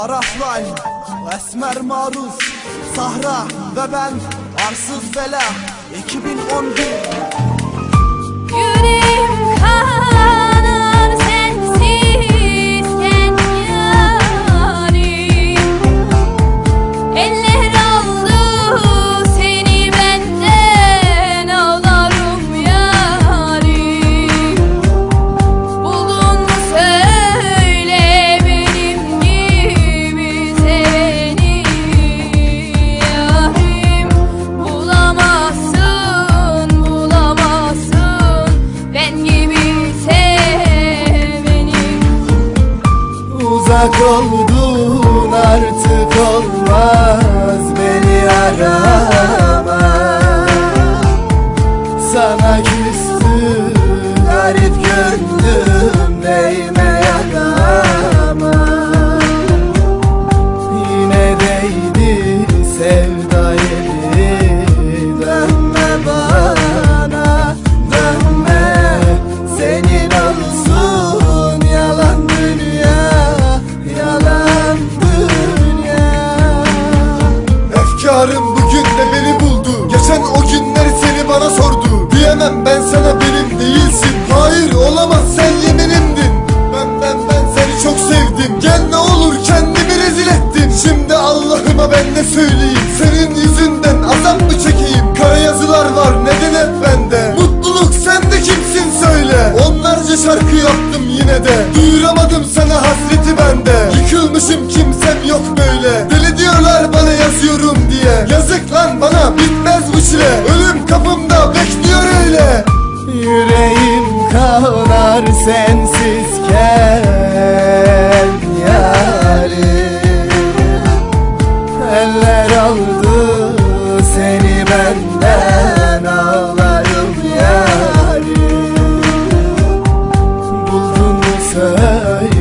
Arafline, Esmer Maruz, Sahra ve ben Arsız Bela 2011 Yüreğim kanar Uzak oldun artık olmaz beni arama. Sana küstü Şimdi Allah'ıma ben ne söyleyeyim. Senin yüzünden azap mı çekeyim? Kara yazılar var neden hep bende? Mutluluk sende kimsin söyle. Onlarca şarkı yaptım yine de. Duyuramadım sana hasreti bende. Yıkılmışım kimsem yok böyle. Deli diyorlar bana yazıyorum diye. Yazık lan bana bitmez bu çile. Ölüm kapımda bekliyor öyle. Yüreğim kanar sensizken benden ağlarım yarim. Buldun mu söyle